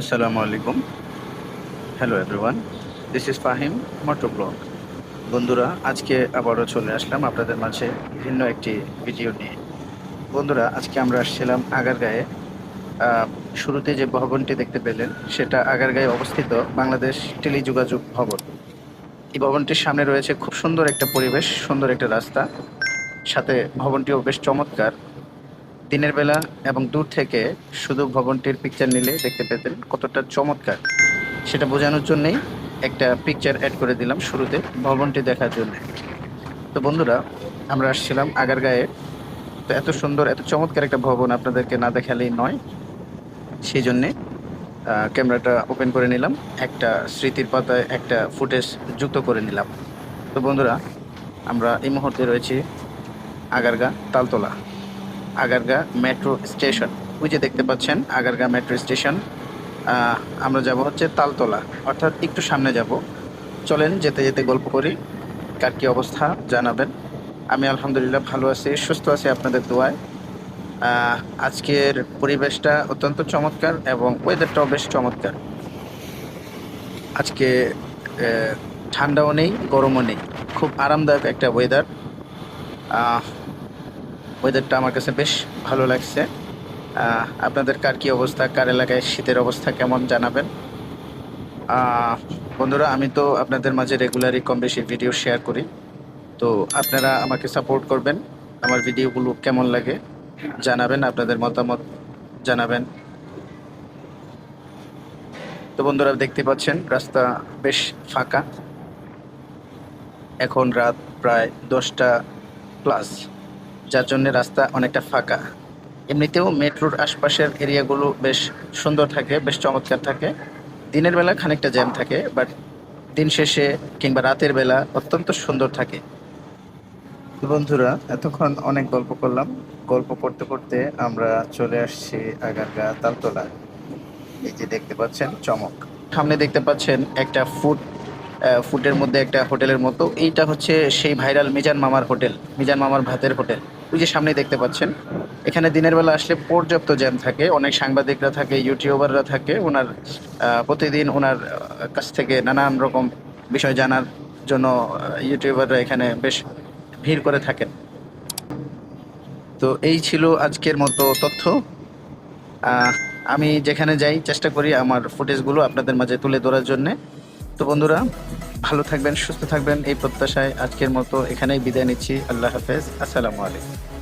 আসসালামু আলাইকুম hello everyone this is Fahim motor blog বন্ধুরা, আজকে আবারও চলে আসলাম আপনাদের মাঝে ভিন্ন একটি ভিডিও নিয়ে। বন্ধুরা, আজকে আমরা আসছিলাম আগারগাঁয়ে। শুরুতে যে ভবনটি দেখতে পেলেন, সেটা আগারগাঁয়ে অবস্থিত বাংলাদেশ টেলিযোগাযোগ ভবন। এই ভবনটির সামনে রয়েছে খুব সুন্দর একটা পরিবেশ, সুন্দর একটা রাস্তা। সাথে ভবনটিও বেশ চমৎকার। দিনের বেলা এবং দূর থেকে শুধু ভবনটির পিকচার নিলে দেখতে পেতেন কতটা চমৎকার। সেটা বোঝানোর জন্যেই একটা পিকচার অ্যাড করে দিলাম শুরুতে, ভবনটি দেখার জন্য। তো বন্ধুরা, আমরা আসছিলাম আগারগাঁয়ে। তো এত সুন্দর, এত চমৎকার একটা ভবন আপনাদেরকে না দেখালেই নয়। সেই জন্যে ক্যামেরাটা ওপেন করে নিলাম, একটা স্মৃতির পাতায় একটা ফুটেজ যুক্ত করে নিলাম। তো বন্ধুরা, আমরা এই মুহূর্তে রয়েছি Agargaon, Taltala. Agargaon metro station. ওই যে দেখতে পাচ্ছেন আগারগা মেট্রো স্টেশন। আমরা যাব হচ্ছে তালতলা। অর্থাৎ একটু সামনে যাব। চলেন যেতে যেতে গল্প করি, কার কী অবস্থা জানাবেন। আমি আলহামদুলিল্লাহ ভালো আছি, সুস্থ আছি আপনাদের দোয়ায়। আজকের পরিবেশটা অত্যন্ত চমৎকার এবং ওয়েদারটাও বেশ চমৎকার। আজকে ঠান্ডাও নেই, গরমও নেই। খুব আরামদায়ক একটা ওয়েদার ওয়েদারটা আমার কাছে বেশ ভালো লাগছে। আপনাদের কার কি অবস্থা? কার এলাকায় শীতের অবস্থা কেমন জানাবেন? বন্ধুরা, আমি তো আপনাদের মাঝে রেগুলারই কম বেশি ভিডিও শেয়ার করি। তো আপনারা আমাকে সাপোর্ট করবেন। আমার ভিডিওগুলো কেমন লাগে জানাবেন, আপনাদের মতামত জানাবেন। তো বন্ধুরা, দেখতে পাচ্ছেন, রাস্তা বেশ ফাঁকা। এখন রাত প্রায় দশটা প্লাস যার জন্য রাস্তা অনেকটা ফাঁকা। এমনিতেও মেট্রোর আশপাশের এরিয়াগুলো বেশ সুন্দর থাকে, বেশ চমৎকার থাকে। দিনের বেলা খানিকটা জ্যাম থাকে, বাট দিন শেষে কিংবা রাতের বেলা অত্যন্ত সুন্দর থাকে। বন্ধুরা, এতক্ষণ অনেক গল্প করলাম। গল্প করতে করতে আমরা চলে আসছি আগারগা তালতলা এই যে দেখতে পাচ্ছেন চমক। সামনে দেখতে পাচ্ছেন একটা ফুড ফুডের মধ্যে একটা হোটেলের মতো। এইটা হচ্ছে সেই ভাইরাল মিজান মামার হোটেল, মিজান মামার ভাতের হোটেল। ওই যে সামনে দেখতে পাচ্ছেন, এখানে দিনের বেলা আসলে পর্যাপ্ত জ্যাম থাকে, অনেক সাংবাদিকরা থাকে, ইউটিউবাররা থাকে, ওনার প্রতিদিন ওনার কাছ থেকে নানান রকম বিষয় জানার জন্য ইউটিউবাররা এখানে বেশ ভিড় করে থাকেন। তো এই ছিল আজকের মতো তথ্য। আমি যেখানে যাই, চেষ্টা করি আমার ফুটেজগুলো আপনাদের মাঝে তুলে ধরার জন্যে। তো বন্ধুরা ভালো থাকবেন, সুস্থ থাকবেন, এই প্রত্যাশায় আজকের মতো এখানেই বিদায় নিচ্ছি। আল্লাহ হাফেজ। আসসালামু আলাইকুম।